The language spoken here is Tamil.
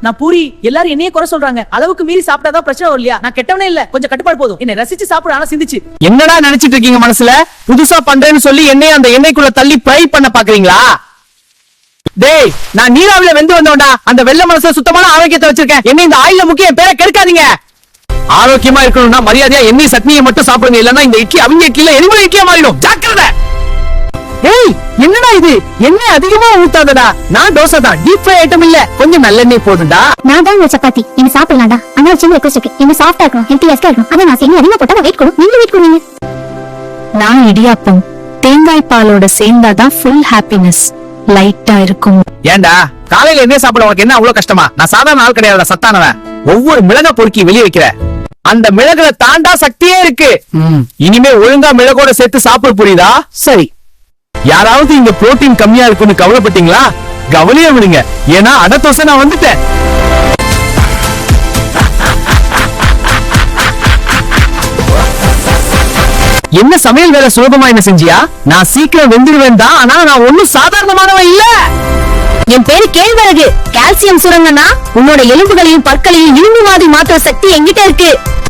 நான் பூரி எல்லாரும் என்னையே குறை சொல்றாங்க. அளவுக்கு மீறி சாப்பிட்டாதான் பிரச்சனை வரும் இல்லையா? நான் கெட்டவனே இல்ல. கொஞ்சம் கட்டுப்பாடு போதும். என்ன ரசிச்சு சாப்பிட ஆனா சிந்திச்சு. என்னடா நினைச்சிட்டு இருக்கீங்க மனசுல? புதுசா பண்றேன்னு சொல்லி என்னைய அந்த எண்ணெய்க்குள்ள தள்ளி ஃப்ரை பண்ண பாக்குறீங்களா? டேய் நான் நீராவில வெந்து வந்தோம்டா அந்த வெள்ளை மனசுல சுத்தமான ஆரோக்கியத்தை வச்சிருக்கேன். என்ன இந்த ஆயில முக்கிய பேரை கெடுக்காதீங்க. ஆரோக்கியமா இருக்கணும்னா மரியாதையா எண்ணெய் சட்னியை மட்டும் சாப்பிடுங்க. இல்லன்னா இந்த இட்லி அவங்க இட்லில எரிமலை இட்லியா மாறிடும். ஜாக்கிரதை! டேய் என்னடா இது? எண்ணெய் அதிகமா ஊத்தாதடா. நான் தோசை தான். டீப் ஃப்ரை ஐட்டம் இல்ல. கொஞ்சம் நல்லெண்ணெய் போதும்டா. நான் தான் இந்த சப்பாத்தி. என்ன சாப்பிடலாம்டா. ஆனா சின்ன ரெக்வஸ்ட் இருக்கு என்ன சாஃப்டா இருக்கணும். ஹெல்த்தியா இருக்கணும். அதான் நான் செய்ய அதிகமா போட்டா வெயிட் கொடுக்கும் நீங்க வெயிட் கொடுங்க நான் இடியாப்பம். தேங்காய் பாலோட சேர்ந்தாதான் ஃபுல் ஹாப்பினஸ் லைட்டா இருக்கும். ஏன்டா? காலையில என்ன சாப்பிட உனக்கு என்ன அவ்வளவு கஷ்டமா? நான் சாதாரண ஆள் கிடையாது சத்தானவன். ஒவ்வொரு மிளகா பொறுக்கி வெளிய வைக்கிற. அந்த மிளகுல தாண்டா சக்தியே இருக்கு. இனிமே ஒழுங்கா மிளகோட சேர்த்து சாப்பிட புரியுதா? சரி. யாராவது இங்க புரோட்டீன் கம்மியா இருக்குன்னு கவலைப்பட்டீங்களா? கவலையே விடுங்க. ஏன்னா அடத்தோசை நான் வந்துட்டேன். என்ன சமையல் வேலை சுலபமா என்ன செஞ்சியா? நான் சீக்கிரம் வெந்துடுவேன் தான் ஆனா நான் ஒண்ணும் சாதாரணமானவன் இல்ல. என் பேரு கேழ்வரகு. கால்சியம் சுரங்கனா உன்னோட எலும்புகளையும் பற்களையும் இரும்பு மாதிரி மாத்துற சக்தி எங்கிட்ட இருக்கு.